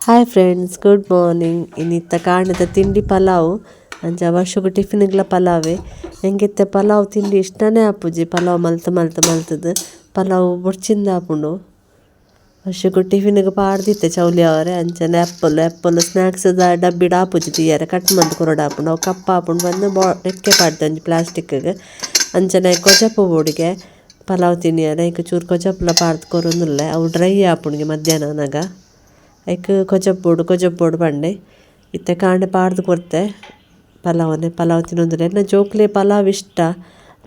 Hi friends good morning ಇನ್ನಿತ್ತ ಕಾಣದ ತಿಂಡಿ ಪಲಾವ್ ಅಂಚ ವರ್ಷಗೂ ಟಿಫಿನ್ಗ್ಲ ಪಲಾವೇ ಎಂಗೆತ್ತೆ ಪಲಾವ್ ತಿಂಡಿ ಇಷ್ಟನೇ ಆಪುಜಿ ಪಲಾವ್ ಮಲ್ತ್ ಮಲ್ತ್ ಮಲ್ತುದು ಪಲಾವ್ ಬೊಡ್ಚಿಂದ ಆಪುಂಡು ವರ್ಷಗೂ ಟಿಫಿನ್ಗ್ ಪಾಡ್ದಿತ್ತೆ ಚೌಲಿ ಅವರೇ ಅಂಚನೆ ಆ್ಯಪಲ್ ಆ್ಯಪಲ್ ಸ್ನ್ಯಾಕ್ಸ್ದ ಡಬ್ಬಿಡ್ ಆಪುಜಿ ತಿಯ್ಯರೆ ಕಟ್ ಮಂತ್ ಕೊರಡು ಆಪುಂಡು ಅವು ಕಪ್ಪ ಆಪುಂಡು ಬಂದು ಬಾ ಎಕ್ಕೆ ಪಾಡ್ದೆ ಒಂಜಿ ಪ್ಲಾಸ್ಟಿಕ್ಗ್ ಅಂಚನೆ ಕೊಜಪ್ಪು ಬೋಡಿಗೆ ಪಲಾವ್ ತಿನ್ನಿಯರೆ ಐಕ್ ಚೂರು ಕೊಜಪ್ಪುಲ ಪಾಡ್ದ್ ಕೊರೊಂದುಲ್ಲೆ ಅವು ಡ್ರೈ ಆಪುಂಡು ಮಧ್ಯಾಹ್ನನಗ ಐಕ್ ಕೊಜಪ್ಪೊಡು ಕೊಜಪ್ಪೊಡು ಪಂಡೆ ಇತ್ತೆ ಕಾಂಡೆ ಪಾಡ್ದ್ ಕೊರ್ತೆ ಪಲಾವ್ನೆ ಪಲಾವ್ ತಿನ್ನೊಂದುಲ್ಲೆ ಎನ್ನ ಜೋಕ್ಲೆ ಪಲಾವ್ ಇಷ್ಟ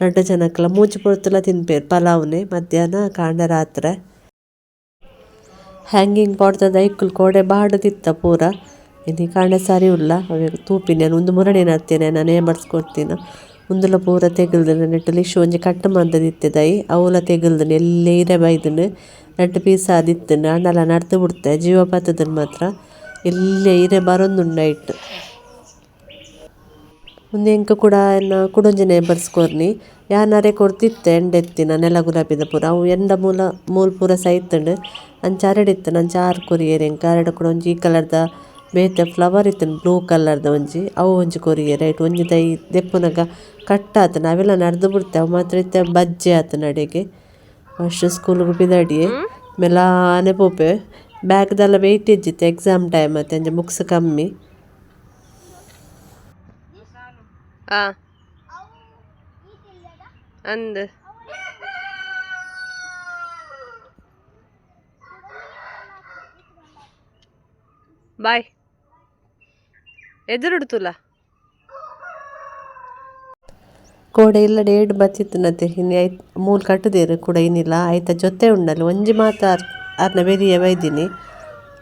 ರಡ್ಡ ಜನಕ್ಲ ಮೂಜಿ ಪೊರ್ತುಲ ತಿನ್ಪೆರ್ ಪಲಾವ್ನೆ ಮಧ್ಯಾಹ್ನ ಕಾಂಡೆ ರಾತ್ರೆ ಹ್ಯಾಂಗಿಂಗ್ ಪಾಡ್ದ ಐಕ್ಕುಲು ಕೋಡೆ ಬಾಡುದಿತ್ತ ಪೂರ ಇನ್ನು ಕಾಂಡೆ ಸರಿ ಉಲ್ಲ ಅವೆ ತೂಪಿನ ಉಂದು ಮುರಣೆ ನಡ್ತೇನೆ ನಾನು ನೇಬರ್ಸ್ ಕೊಡ್ತೀನಿ ಉಂದುಲ ಪೂರ ತೆಗಲ್ದು ನೆಟ್ಟಲ್ಲಿ ಲಿಶು ಒಂಜಿ ಕಟ್ ದಾಯಿ ಅವಲ ತೆಗಲ್ದು ಎಲ್ಲೇ ಇರೆ ಬೈದನು ರಡ್ಡ್ ಪೀಸ್ ಆದಿತ್ತನು ನಡ್ದು ಬಿಡ್ತೆ ಜೀವ ಬತ್ತದನ್ ಮಾತ್ರ ಎಲ್ಲೇ ಇರೆ ಬರೊಂದುಂಡು ಮುಂದೆ ಎಂಕ ಕೂಡ ಎನ್ನ ಕುಡೊಂಜಿ ನೇಬರ್ಸ್ ಕೊರ್ನಿ ಯಾನರೆ ಕೊರ್ತಿತ್ತೆ ಎಂಡೆತ್ತಿನ ನೆಲ ಗುಲಾಬಿದ ಪೂರ, ಅವು ಎಂಡ ಮೂಲ ಮೂಲ್ ಪೂರ ಸೈತುಂಡು ಅಂಚ ಅರಡಿತ್ತುಂಡು ಅಂಚ ಆರ್ ಕೊರಿಯೆರ್ ಎಂಕ ಅರಡ ಕೂಡ ಒಂಜಿ ಕಲರ್ದ ಬೇತೆ ಫ್ಲವರ್ ಇತ್ತುಂಡು ಬ್ಲೂ ಕಲರ್ದ ಒಂಜಿ, ಅವು ಒಂಜಿ ಕೊರಿಯೆರ್ ಐಟ್ ಒಂಜಿ ದೈ ದೆಪ್ಪುನಗ ಕಟ್ ಆತುಂಡು ಅವೆಲ್ಲ ನಡ್ದ್ ಬುಡ್ತೆ ಅವು ಮಾತ್ರ ಇತ್ತೆ ಬಜ್ಜೆ ಆತುಂಡು ಅಡೆಗೆ ಫಸ್ಟ್ ಸ್ಕೂಲ್ಗ್ ಪಿದಡಿಯೆ ಮೆಲಾನೆ ಪೋಪೆ. ಬ್ಯಾಗ್ದೆಲ್ಲ ವೆಯ್ಟ್ ಇಜ್ಜಿತ್ತೆ ಎಕ್ಸಾಮ್ ಟೈಮ್ ಅತ್ತೆ, ಅಂಜೆ ಬುಕ್ಸ್ ಕಮ್ಮಿ. ಆ. ಅಂದ್. ಬಾಯ್ ಎದುರುಡ್ತುಲ ಕೋಡೆ ಇಲ್ಲ ಡೇಡ್ ಬತ್ತಿತ್ತುನತೆ ಇನ್ನು ಐತ್ ಮೂಲ್ ಕಟ್ಟದೇರು ಕೂಡ ಏನಿಲ್ಲ. ಐತ ಜೊತೆ ಉಂಡಲ್ಲಿ ಒಂಜಿ ಮಾತ ಅರ್ನ ಬೆರಿಯೆ ಬೈದಿನಿ.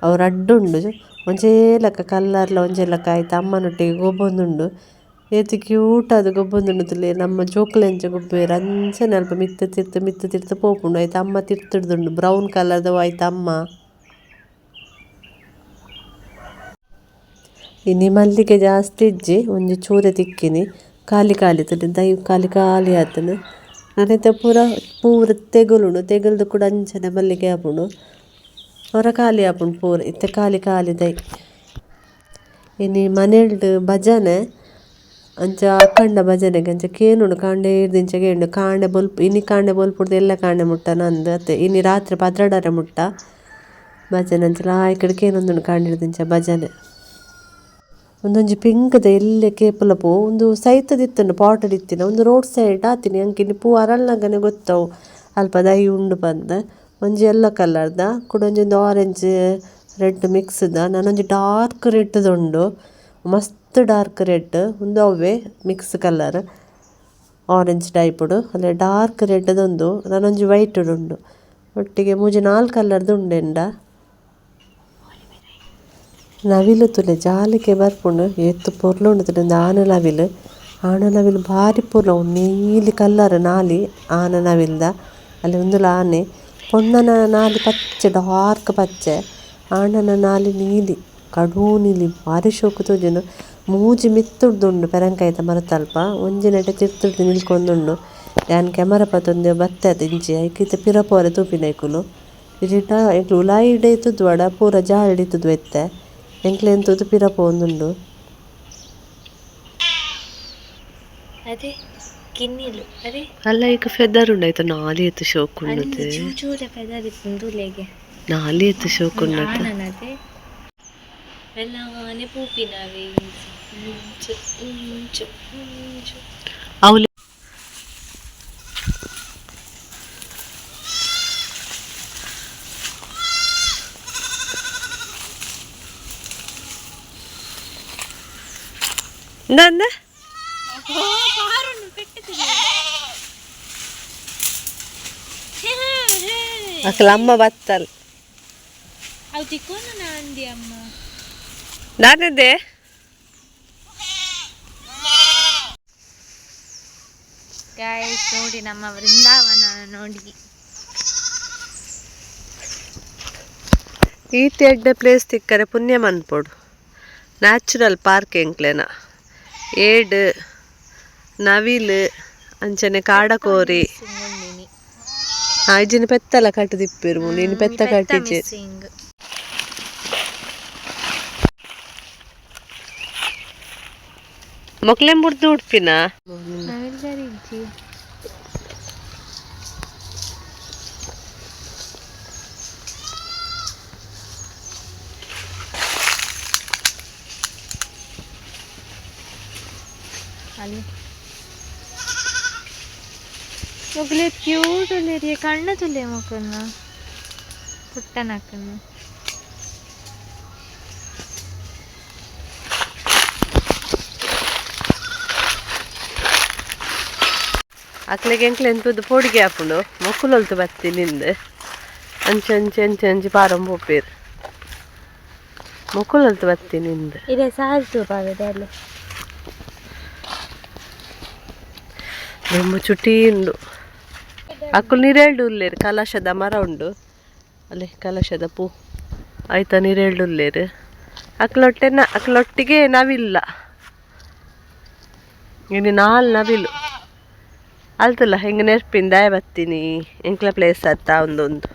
ಅವ್ರು ಅಡ್ಡುಂಡು. ಒಂಜೇ ಒಂಜೇಲಕ ಕಲ್ಲರ್ಲ ಲೆಕ್ಕ ಆಯ್ತು. ಅಮ್ಮನೊಟ್ಟಿಗೆ ಗೊಬ್ಬೊಂದುಂಡು. ಏತ್ ಕ್ಯೂಟ್ ಅದು ಗೊಬ್ಬೊಂದುಂಡು. ತುಲೆ ನಮ್ಮ ಜೋಕುಲೆಂಚ ಗೊಬ್ಬೇರು ಅಂಚನೆ ಅಲ್ಪ ಮಿತ್ತ ತಿರ್ತು ಮಿತ್ತ ತಿರ್ತು ಪೋಪುಂಡು. ಆಯ್ತು, ಅಮ್ಮ ತಿರ್ತಿಡ್ದುಂಡು. ಬ್ರೌನ್ ಕಲರ್ದ ಆಯ್ತು, ಅಮ್ಮ. ಇನಿ ಮಲ್ಲಿಗೆ ಜಾಸ್ತಿ ಇಜ್ಜಿ ಒಂಜಿ ಚೂರೆ ತಿಕ್ಕಿನಿ ಕಾಲಿ ಖಾಲಿ ತುಲೆ ಕಾಲಿ ಕಾಲಿ ಖಾಲಿ ಆತುಂಡು ನನೈತ ಪೂರ ಪೂರ ತೆಗುಲುಂಡು ತೆಗಲ್ದು ಕೂಡ ಅಂಚನೆ ಮಲ್ಲಿಗೆ ಆಪುಂಡು ಹೊರ ಕಾಲಿ ಆಪುಂಡು ಪೂರ ಇತ್ತೆ ಕಾಲಿ ಕಾಲಿ ದೈ ಇನಿ ಮನೆಲ್ಡ್ ಭಜನೆ ಅಂಚ ಅಖಂಡ ಭಜನೆಗ್ ಅಂಚ ಕೇನುಂಡು ಕಾಂಡೆ ಇರ್ದಿಂಚ ಕೇಂಡು ಕಾಂಡೆ ಬೊಲ್ಪ ಇನಿ ಕಾಂಡೆ ಬೊಲ್ಪುಡ್ದು ಎಲ್ಲ ಕಾಂಡೆ ಮುಟ್ಟ ನಂದು ಅತ್ತೆ ಇನಿ ರಾತ್ರಿ ಪದ್ರಡರೆ ಮುಟ್ಟ ಭಜನೆ ಅಂಚ ಲಾಯ್ಕುಡು ಕೇನೊಂದುಂಡು ಕಾಂಡೆ ಇರ್ದಿಂಚ ಭಜನೆ ಉಂದೊಂಜಿ ಪಿಂಕ್‌ದ ಎಲ್ಲ್ಯ ಕೇಪಲ ಪೋ ಉಂದು ಸೈತದಿತ್ತುಂಡು ಪಾಟ್ ಇತ್ತಿನ ಉಂದು ರೋಡ್ ಸೈಡ್ ಆತಿನಿ ಅಂಕಿನಿ ಪೂ ಅರಲ್ನಗನೆ ಗೊತ್ತವು. ಅಲ್ಪ ದೈ ಉಂಡು ಪಂದ್, ಒಂಜಿ ಎಲ್ಲೋ ಕಲರ್‌ದ ಕುಡೊಂಜಿ ಆರೆಂಜ್ ರೆಡ್ ದ ನನೊಂಜಿ ಡಾರ್ಕ್ ರೆಡ್‌ದ ಉಂಡು ಮಸ್ತ್ ಡಾರ್ಕ್ ರೆಡ್ ಉಂದು ಅವ್ವೆ ಮಿಕ್ಸ್ ಕಲರ್ ಆರೆಂಜ್ ಟೈಪ್‌ಡ್ ಅಲ್ಲೆ ಡಾರ್ಕ್ ರೆಡ್‌ದ ಉಂದು ನನೊಂಜಿ ವೈಟ್‌ಡ್ ಉಂಡು. ಒಟ್ಟಿಗೆ ಮೂಜಿ ನಾಲ್ಕು ಕಲರ್‌ದ ಉಂಡು ತುಲೆ ಜಾಲಿಕೆ ಬರ್ಪುಂಡು ಏತ್ ಪೊರ್ಲು ಉಂಡು ಉಂದು ಆನೆ ನವಿಲ್ ಪೊರ್ಲು ಅವು ನೀಲಿ ಕಲರ್ ನಾಲಿ ಆನೆ ನವಿಲ್‌ದ ಅಲ್ಲಿ ಉಂದುಲ ಆನೆ ಪೊಂದನ ನಾಲಿ ಪಚ್ಚೆ ಡಾರ್ಕ್ ಪಚ್ಚೆ ಆಣನ ನಾಲಿ ನೀಲಿ ಕಡೂ ನೀಲಿ ಬಾರಿ ಶೋಕು ತೋಜುಂಡು ಮೂಜಿ ಮಿತ್ತುಡ್ದುಂಡು ಪೆರಂಕೈತ ಮರತಲ್ಪ ಒಂಜಿ ನೆಟೆ ತಿರ್ತುಡು ನಿಲ್ಕೊಂದುಂಡು ಯಾನ್ ಕ್ಯಾಮರಾ ಪತೊಂದೆ ಬತ್ತೆದ ಇಂಚಿ ಐಕ್ ಪಿರಪೋರೆ ತೂಪಿನೈಕುಲು ಪೋರೆ ತೂಪಿನ ಐಕುಲು ಇಜಿಂಡ ಎಂಕ್‌ಲು ಉಲಾಯಿ ಇಡೆ ಇತ್ತುದು ವಡ ಪೂರ ಜಾಲ್ ಇತ್ತುದು ಬೆತ್ತೆ ಎಂಕ್ಲೆನ್ ತೂದು ಪಿರ ಪೋವೊಂದುಂಡು ಅದೇ ಕಿನ್ನಿಲು ಅದೇ ಅಲ್ಲ ಈಗ ಫೆದರ್ ಉಂಡಾಯ್ತು ನಾಲಿ ಎತ್ತು ಶೋಕ್ ಅಲ್ಲಿ ಉಂಡತೆ ಚೂಚೂರೆ ಫೆದರ್ ಇತ್ತು ಲೆಗೆ ನಾಲಿ ಎತ್ತು ಶೋಕ್ ಉಂಡತೆ ಆನನದೆ ಎಲ್ಲಾನೆ ಪೂಪಿನವೆ ఇందా అక్కడ ಬತ್ತಲ್. ಅಮ್ಮ నాదే ಗಾಯ್ಸ್ ನೋಡಿ ನಮ್ಮ ವೃಂದಾವನ ನೋಡಿ. ಈ ತೆಡ್ಡೆ ಪ್ಲೇಸ್ ತಿಕ್ಕರೆ ಪುಣ್ಯ ಮನ್ಪೋಡು. Natural park ಎಂಕ್ಲೆನಾ. ఏడు నవిలు ಅಂಚನೆ ಕಾಡ ಕೋರಿ ಆಯ್ಜಿನ ಪೆತ್ತಲ ಕಟ್ಟು ದಿಪ್ಪಿರು ನೀನು ಪೆತ್ತ ಕಟ್ಟಿಜೆ ಮೊಕ್ಲೆಂಬುಡ್ದು ಉಡ್ಪಿನ ಅಲ್ಲಿ ಮೊಗಲೆ ಕ್ಯೂಟ್ ಉಳ್ಳೇರಿ ಕಣ್ಣ ತುಲೆ ಮಕ್ಕಳನ್ನ ಪುಟ್ಟನಕ್ಕನ್ನು ಅಕ್ಲೆಗೆ ಎಂಕ್ಲೆ ಎಂತದ್ದು ಪೋಡಿಗೆ ಹಾಕೊಂಡು ಮಕ್ಕಳೊಲ್ತು ಬತ್ತಿ ನಿಂದು ಅಂಚೆ ಅಂಚೆ ಅಂಚೆ ಅಂಚೆ ಪಾರಂ ಪೋಪೇರು ಮಕ್ಕಳೊಲ್ತು ಬತ್ತಿ ನಿಂದು ಇದೆ ಸಾಲ್ತು ಪಾವಿದೆ ಅಲ್ಲಿ ಚುಟಿ ಉಂಡು. ಅಕ್ಕಲು ನೀರೇಳ್ಡು ಉಲ್ಲೇರು, ಕಲಶದ ಮರ ಉಂಡು. ಅಲ್ಲೇ ಕಲಶದ ಪೂ. ಆಯ್ತಾ ನೀರೇಳ್ಡು ಉಲ್ಲೇರು. ಅಕ್ಲೊಟ್ಟೆ ನ ಅಕ್ಲೊಟ್ಟಿಗೆ ನವಿಲ್ಲ. ಇನ್ನು ನಾಲ್ ನವಿಲು. ಅಲ್ತಲ್ಲ, ಹೆಂಗೆ ನೆರ್ಪಿಂದ ಬತ್ತೀನಿ. ಎಂಕ್ಲ ಪ್ಲೇಸ್ ಅತ್ತ ಒಂದೊಂದು.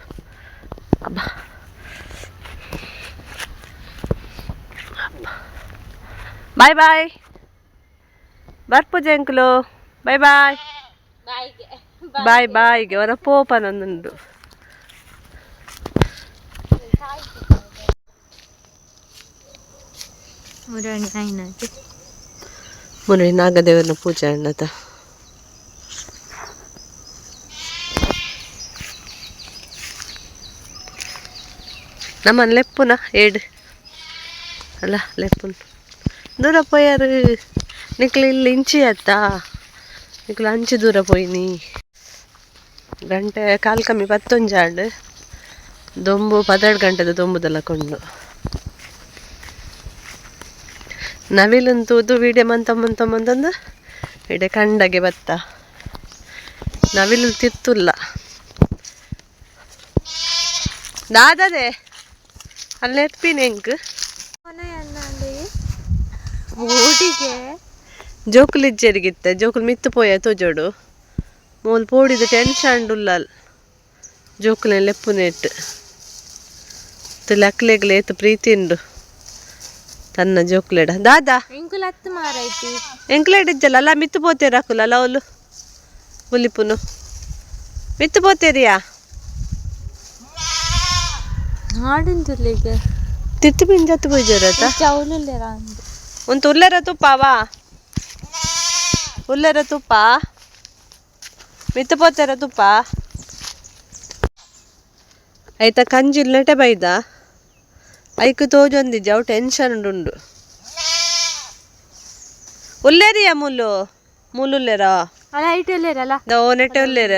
ಅಬ್ಬ. ಬಾಯ್ ಬಾಯ್ ಬರ್ಪೂಜೆ, ಅಂಕಲು. ಬಾಯ್ ಬಾಯ್ ಬಾಯ್ ಬಾಯ್ಗೆ ಅವರ ಪೋಪನೊಂದುಂಡು ಮುರಾಣಿ ಆಯ್ನಾಯ್ತು ಮುರಳಿ ನಾಗದೇವನ ಪೂಜೆ ಅಣ್ಣದ. ನಮ್ಮನ್ ಲೆಪ್ಪುನ ಏಡ್ ಅಲ್ಲ ಲೆಪ್ಪುನ್. ದೂರ ಪೋಯಾರು. ನಿಕ್ಲಿ ಇಲ್ಲಿ ಇಂಚಿ ಅಂಚಿ ದೂರ ಪೋಯ್ನಿ ಗಂಟೆ, ಕಾಲ್ ಕಮ್ಮಿ ಪತ್ತೊಂಜಾಂಡ್ ದೊಂಬು ಪದೆರಡು ಗಂಟೆದ ದೊಂಬುದೆಲ್ಲ ಕೊಂಡು. ನವಿಲಂತೂದು ವೀಡಿಯೋ ಮಂತ ಮಂತ ಮಂತಂದು ವಿಡಿಯೋ ಕಂಡಗೆ ಬತ್ತ. ನವಿಲು ತಿತ್ತುಲ್ಲ. ದಾದದೆ ಅಲ್ಲಿ. ಎತ್ಪಿನ ಊಟಿಗೆ ಜೋಕುಲು ಇಜ್ಜರಿಗಿತ್ತೆ. ಜೋಕುಲು ಮಿತ್ತು ಪೋಯ ತೋಜೋಡು ಮೂಲ್ ಪೋಡಿದ ಟೆನ್ಷನ್ ಉಲ್ಲಲ್. ಜೋಕುಲೆ ಲೆಪ್ಪುನೆಟ್ ಲಕ್ಲೆಗ್ಲೆ ಏತು ಪ್ರೀತಿ ಉಂಡು ತನ್ನ ಜೋಕ್ಲೆಡ. ದಾದಾ! ಇಂಕುಲ್ ಹತ್ತು ಮಾರೈತಿ ಎಂಕ್ಲೇಡ್ ಇಜ್ಜಲ್ಲ. ಅಲ್ಲ ಮಿತ್ತು ಪೋತೇರ ಹಾಕುಲ್ಲ ಅಲ್ಲ ಅವಳು ಹುಲಿಪುನು ಮಿತ್ತು ಪೋತೇರಿಯಾ ತಿತ್ತು ಬಿಂಜತ್ತು ಚೌಲುಲ್ಲೆರ ಅಂದು. ಒಂದು ಉಲ್ಲೆರ ತುಪ್ಪವಾ? ಉಲ್ಲೆರ ತುಪ್ಪ ಮಿತ್ತು ಪೋತೇರ ತುಪ್ಪ ಆಯ್ತಾ ಕಂಜಿ ನೆಟೆ ಬೈದ ಐಕು ತೋಜೊಂದಿಜ್ಜ ಅವು ಟೆನ್ಷನ್ ಉಂಡು ಉಲ್ಲೇರಿಯ ಮುಲ್ಲು ಮುಲ್ಲುಲ್ಲೆರ ಅಲ್ಲ ಐಟುಲ್ಲೆರಲ್ಲ ದೋ ನೆಟೆ ಉಲ್ಲೇರ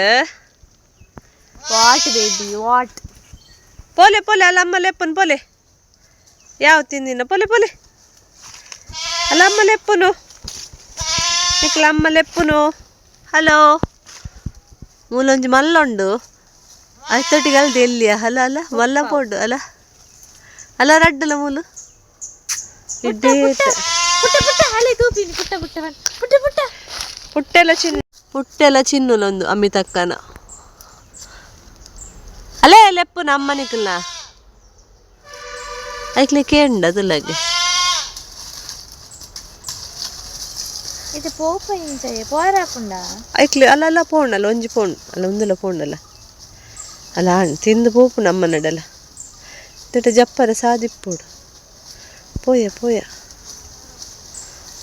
ವಾಟ್ ಬೇಬಿ ವಾಟ್ ಪೋಲೆ ಪೋಲೆ ಅಲ್ಲ ಅಮ್ಮ ಲೆಪ್ಪನು ಪೋಲೆ ಯಾವ ತಿಂದಿನ ಪೋಲೆ ಪೋಲೆ ಅಲ್ಲ ಅಮ್ಮ ಲೆಪ್ಪನು ನಿಕ್ಲ ಅಮ್ಮ ಲೆಪ್ಪನು? ಹಲೋ? ಮೂಲೊಂಜಿ ಮಲ್ಲೊಂಡು? ಅಷ್ಟೊಟ್ಟಿಗೆ ಅಲ್ದೆ ಎಲ್ಲಿಯ ಅಲ್ಲ ಅಲ್ಲ ಮಲ್ಲ ಪೋಡು ಅಲ್ಲ. ಅಲ್ಲ ರಡ್ಡಲ ಮೂಲು. ಪುಟ್ಟೆಲ್ಲ ಚಿನ್ನ. ಪುಟ್ಟೆಲ್ಲ ಚಿನ್ನುಲೊಂದು ಅಮಿತಕ್ಕನ. ಅಲೇ ಲೆಪ್ಪು ಅಮ್ಮನಿಕಲ್ಲ ಐಕ್ಲೆ ಕೇಂಡ ತುಲಗೆ ಇಂಚೆ ಪೋರಾಕುಂಡ ಐಕ್ಲೆ ಅಲ್ಲ ಅಲ್ಲ ಪೋಂಡಲ್ಲ ಒಂಜಿ ಪೋಂಡ್ ಅಲ್ಲ ಒಂದಲ್ಲ ಪೋಂಡಲ್ಲ ಅಲ ಹಣ್ಣು ತಿಂದು ಪೋಪು ನಮ್ಮನಡಲ್ಲ. ತಿಟ್ಟ ಜಪ್ಪರ ಸಾದಿಪ್ಪೋಡು. ಪೋಯೆ ಪೋಯ.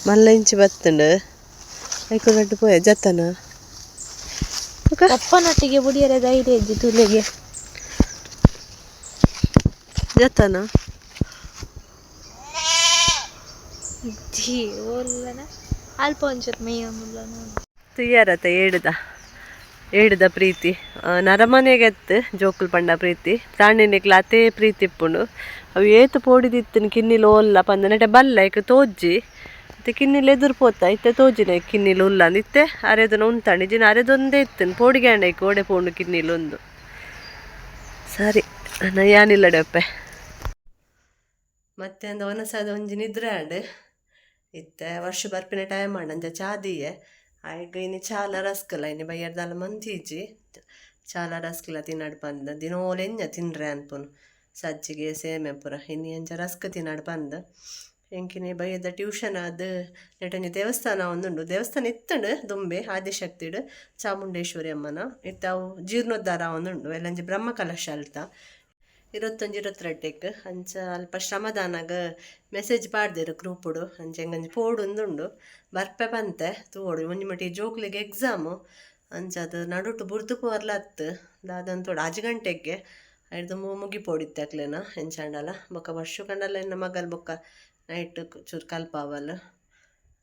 ಮಲ್ಲ ಇಂಚಿ ಬತ್ತಂಡು. ಐಕು ನಡ್ಡು ಪೋಯ ಜತ್ತನ. ಪುಕ. ಅಪ್ಪನೊಟ್ಟಿಗೆ ಬುಡಿಯರ ಧೈರ್ಯ ಇದ್ದು ತುಲೆಗೆ. ಜತ್ತನ. ಜೀ ಓಲ್ಲನ ಅಲ್ಪ ಒಂಚೂರು ಮೇಯ ಮುಲ್ಲ ತುಯ್ಯಾರತ ಪ್ರೀತಿ. ನರಮನೆಗೆತ್ತು ಜೋಕುಲ್ ಪಂಡ ಪ್ರೀತಿ. ಪ್ರಾಣಿನಿಕ್ಲ ಅತೇ ಪ್ರೀತಿ ಇಪ್ಪುಂಡು. ಅವು ಏತು ಪೋಡಿದಿತ್ತಿನ ಕಿನ್ನಿಲು ಒಲ್ಲ ಪಂದ. ಬಲ್ಲ ಇಕ್ಕ ತೋಜಿ ಮತ್ತೆ ಕಿನ್ನಿಲು ಎದುರು ಪೋತ. ಇತ್ತೆ ತೋಜಿನ ಕಿನ್ನಿಲ್ ಉಲ್ಲ ಇತ್ತೆ ಅರೆದನ ಉಂತಾಂಡು. ಇಜಿನ ಅರೆದೊಂದೇ ಇತ್ತಿನ ಪೋಡಿಗ್ಯಾಂಡ ಇಕ್ಕ ಓಡೆ ಪೋಂಡು ಕಿನ್ನಿಲು ಒಂದು ಸರಿ ಯಾನಿಲ್ಲ ಡಾಪ್ಪೆ ಮತ್ತೆ ಒಂದು ಒನಸಾದ ಒಂಜಿ ನಿದ್ರೆ ಆಡು. ವರ್ಷ ಬರ್ಪಿನ ಟೈಮ್ ಆಂಡ ಅಂಚ ಚಾದಿಯೆ. ಆಯ್ಗ ಇನ್ನು ಚಾಲ ರಸ್ಕಲ ಇನ್ನು ಬಯ್ಯರ್ದಾಲ ಮಂತಿಜಿ ಚಾಲ ರಸ್ಕಲ ತಿನ್ನಡ್ ಬಂದ ದಿನೋಲೆ ಎಂಜ ತಿನ್ರೆ ಅನ್ಪುನು. ಸಜ್ಜಿಗೆ ಸೇಮೆ ಪುರ, ಇನ್ನು ಎಂಚ ರಸ್ಕ ತಿನ್ನಡ್ ಬಂದ ಎಂಕಿನಿ ಬೈಯದ ಟ್ಯೂಷನ್ ಅದು ನೆಟನಿ ದೇವಸ್ಥಾನ ಒಂದುಂಡು. ದೇವಸ್ಥಾನ ಇತ್ತಂಡು, ದುಂಬೆ, ಆದಿಶಕ್ತಿಡು, ಚಾಮುಂಡೇಶ್ವರಿ ಅಮ್ಮನ. ಇತ್ತ ಅವು ಜೀರ್ಣೋದ್ಧಾರ ಒಂದುಂಡು. ಎಲ್ಲಂಜಿ ಬ್ರಹ್ಮ ಕಲಶ ಇರವತ್ತೊಂಜಿ ಇರವತ್ತೆರಡ್ಡೆಕ್ ಅಂಚ ಅಲ್ಪ ಶ್ರಮದಾನಾಗ ಮೆಸೇಜ್ ಪಾಡ್ದೆರು ಗ್ರೂಪುಡು, ಅಂಚ ಎಂಗಂಜಿ ಪೋಡು ಒಂದುಂಡು ಬರ್ಪೆ ಬಂತೆ ತೂವೋಡು, ಒಂಜಿ ಮಟ್ಟಿ ಜೋಕ್ಲಿಗೆ ಎಕ್ಸಾಮು ಅಂಚ ಅದು ನಡುಟು ಬುರ್ದು ದಾದನ್ ದಾದಂತೋಡು ಅಜ್ ಗಂಟೆಗೆ ಐದು ಮುಗಿ ಪೋಡಿತ್ತೆ ಅಕ್ಲೇನ ಎಂಚಾಂಡಲ ಬೊಕ್ಕ ವರ್ಷ ಕಂಡಲ್ಲ ಎನ್ನ ಮಗಲ್ ಬೊಕ್ಕ ನೈಟ್ ಚೂರು ಕಲ್ಪಾವಲ್,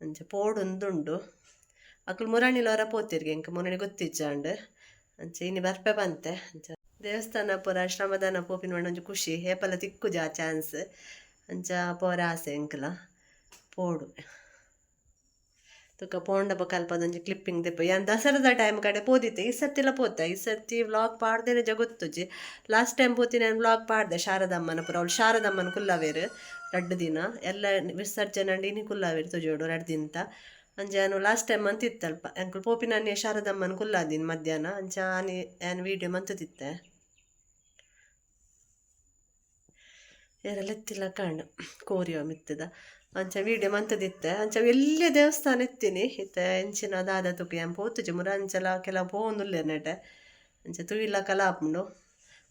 ಅಂಚ ಪೋಡು ಒಂದುಂಡು ಅಕ್ಲು ಮುರಾಣಿಲ ಹೊರ ಪೋತಿರ್ಗೆ, ಇಂಕ ಮುರಾಣಿ ಗೊತ್ತಿಚ್ಚಾಂಡ್ ಅಂಚ ಇನ್ನು ಬರ್ಪೆ ಬಂತೆ ಅಂಚ ದೇವಸ್ಥಾನ ಪೂರ, ಶ್ರಮದಾನ ಪೋಪಿನ ಒಂಜಿ ಖುಷಿ. ಹೇಪಲ ತಿಕ್ಕುಜ ಆ ಚಾನ್ಸ್. ಅಂಚ ಪೋರ ಆಸೆ ಎಂಕಲ ಪೋಡು. ತುಕ ಪೋಂಡ ಬ ಕಲ್ಪದ ಒಂಜಿ ಕ್ಲಿಪ್ಪಿಂಗ್ ದೆಪ್ಪ. ಯಾನ್ ದಸರದ ಟೈಮ್ ಕಡೆ ಪೋದಿತ್ತೆ ಈ ಸರ್ತಿಲ ಪೋತ. ಈ ಸರ್ತಿ ವ್ಲಾಗ್ ಪಾಡ್ದೇನೆ ಜಗೊತ್ತುಜಿ ಲಾಸ್ಟ್ ಟೈಮ್ ಪೋತಿ ನಾನು ವ್ಲಾಗ್ ಪಾಡ್ದೆ ಶಾರದಮ್ಮನ ಪುರ. ಅವಳು ಶಾರದಮ್ಮನ ಕುಲ್ಲವೇರು, ರಡ್ಡು ದಿನ. ಎಲ್ಲ ವಿಸರ್ಜನೆ ಇನಿ ಕುಲ್ಲಾವೇರು ತುಜೋಡು ರಡ್ಡು ದಿನ ಅಂಚ ನಾನು ಲಾಸ್ಟ್ ಟೈಮ್ ಮಂತಿತ್ತಲ್ಪ ಅಂಕಲ್ ಪೋಪಿನ ಶಾರದಮ್ಮನ ಕುಲ್ಲಾದಿನ ಮಧ್ಯಾಹ್ನ. ಅಂಚ ಆನಿ ನಾನು ವೀಡಿಯೋ ಮಂತದಿತ್ತೆ. ಯಾರೆಲ್ಲ ಎತ್ತಿಲ್ಲ ಕೋರಿಯೋ ಮಿತ್ತದ. ಅಂಚ ವೀಡಿಯೋ ಮಂತದಿತ್ತೆ. ಅಂಚ ಎಲ್ಲಿ ದೇವಸ್ಥಾನ ಇತ್ತೀನಿ ಇತ್ತ ಎಂಚಿನ ದಾದ ತುಕಿ ಅಂತ ಪೋತುಜಿ ಮುರ ಅಂಚಲ ಕೆಲ ಪೋನುಲ್ಲೆ ನೆಟೆ ಅಂಚ ತುಯಿಲ ಕಲಾಪುಂಡು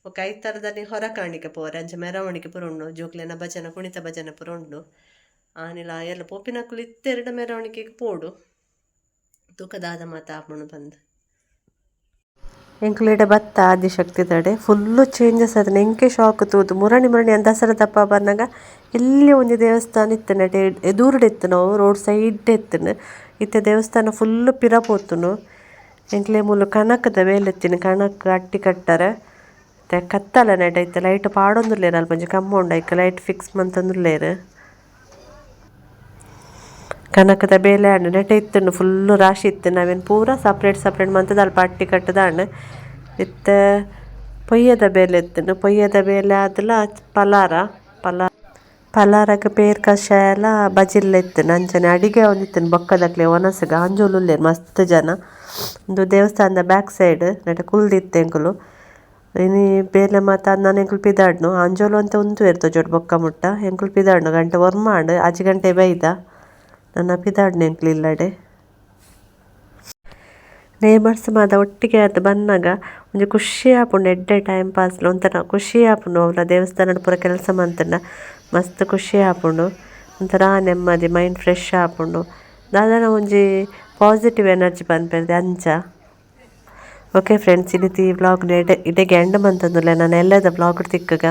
ಒಕ್ಕ ಐದು ಥರದಲ್ಲಿ ಹೊರ ಕಾಣಿಕೆ ಪೋರೆ, ಅಂಚ ಮೆರವಣಿಗೆ ಪುರುಂಡು ಜೋಕ್ಲೆನ ಭಜನ, ಕುಣಿತ ಭಜನೆ ಪುರುಂಡು ಆನಿಲ ಎಲ್ಲ ಪೋಪಿನ ಇತ್ತೆರಡು ಮೆರವಣಿಗೆಗೆ ಪೋಡು. ತೂಕದಾದ ಮಾತ ಆಪುಂಡು ಬಂದು. ಎಂಕ್ಲೆಡೆ ಬತ್ತ ಆದಿಶಕ್ತಿ ತಡೆ ಫುಲ್ಲು ಚೇಂಜಸ್ ಅದನ್ನ ಎಂಕೆ ಶಾಕ್ ತೂದು ಮುರಣಿ ಮುರಣಿ ಅಂತ ದಸರಾ ದಪ್ಪ ಬಂದಾಗ ಇಲ್ಲಿ ಒಂದು ದೇವಸ್ಥಾನ ಇತ್ತು ನಡೆ ಎದುರುಡು ಇತ್ತು ನಾವು ರೋಡ್ ಸೈಡ್ ಇತ್ತು ಇತ್ತೆ ದೇವಸ್ಥಾನ ಫುಲ್ಲು ಪಿರ ಪೋತುನು ಎಂಕ್ಲೆ ಮೂಲ ಕನಕದ ಮೇಲೆತ್ತಿನ ಕಣಕ್ ಅಟ್ಟಿ ಕಟ್ಟಾರೆ. ಕತ್ತಲ ಇತ್ತು ಲೈಟ್ ಪಾಡೊಂದುಲ್ಲೇರು ಅಲ್ಪ ಕಮ್ಮುಂಡ ಇಕ್ಕ ಲೈಟ್ ಫಿಕ್ಸ್ ಮಂತೊಂದುಲ್ಲೇರು. ಕನಕದ ಬೇಲೆ ಹಣ್ಣು ನೆಟ ಇತ್ತುಂಡು ಫುಲ್ಲು ರಾಶಿ ಇತ್ತು. ನಾವೇನು ಪೂರ ಸಪ್ರೇಟ್ ಸಪ್ರೇಟ್ ಮಂತದ ಅಲ್ಲಿ ಪಟ್ಟಿ ಕಟ್ಟದ ಹಣ್ಣು ಇತ್ತ ಪೊಯ್ಯದ ಬೇಲೆ ಇತ್ತು ಪೊಯ್ಯದ ಬೇಲೆ ಆದಲ ಪಲಾರ. ಪಲಾರ ಪಲಾರಕ್ಕೆ ಪೇರ್ ಕಷಾಯ ಎಲ್ಲ ಬಜಿಲ್ಲ ಇತ್ತು. ನಂಜನೆ ಅಡಿಗೆ ಒಂದಿತ್ತು ಬೊಕ್ಕದಕ್ಲೆ ಒನಸಗ ಅಂಜೋಲುಲ್ಲೇರು ಮಸ್ತ್ ಜನ. ಒಂದು ದೇವಸ್ಥಾನದ ಬ್ಯಾಕ್ ಸೈಡ್ ನೆಟ ಕುಲ್ದಿತ್ತೆ ಎಂಕುಲು ಇನಿ ಬೇಲೆ ಮಾತ ನಾನು ಎಂಕುಲು ಪಿದಾಡ್ನು. ಅಂಜೋಲು ಅಂತ ಉಂತು ಇರ್ತೋ ಜೋಡ್ ಬೊಕ್ಕ ಮುಟ್ಟ. ಎಂಕುಲು ಪಿದಾಡ್ನು. ಗಂಟೆ ವರ್ಮಾಡ್ ಅಜ್ಜಿ ಗಂಟೆ ಬೈದ. ನನ್ನ ಪಿದಾಡ್ ನೆಂಕ್ಲಿಲ್ಲಡೆ ನೇಮರ್ಸ್ ಮಾದ ಒಟ್ಟಿಗೆ ಅದು ಬಂದಾಗ ಒಂಜಿ ಖುಷಿ ಆಪುಂಡು ಎಡ್ಡೆ ಟೈಮ್ ಪಾಸ್ ಒಂಥರ ಖುಷಿ ಆಪುಂಡು ಅವಲ ದೇವಸ್ಥಾನಡ್ ಪೂರ ಕೆಲಸ ಮಂತಂಡ ಮಸ್ತ್ ಖುಷಿ ಆಪುಂಡು ಒಂಥರ ನೆಮ್ಮದಿ ಮೈಂಡ್ ಫ್ರೆಶ್ ಆಪುಂಡು. ದಾದಾನ ಒಂಜಿ ಪಾಸಿಟಿವ್ ಎನರ್ಜಿ ಪನ್ಪೆರ್ದೆ ಅಂಚ. ಓಕೆ ಫ್ರೆಂಡ್ಸ್ ಇನ್ನಿತಿ ಈ ವ್ಲಾಗ್ನ ಇಡೆ ಇಡೆಗೆ ಎಂಡ್ ಮಂತಂದುಲ್ಲೆ ನಾನು ಎಲ್ಲದ ವ್ಲಾಗ್ ತಿಕ್ಕಗ.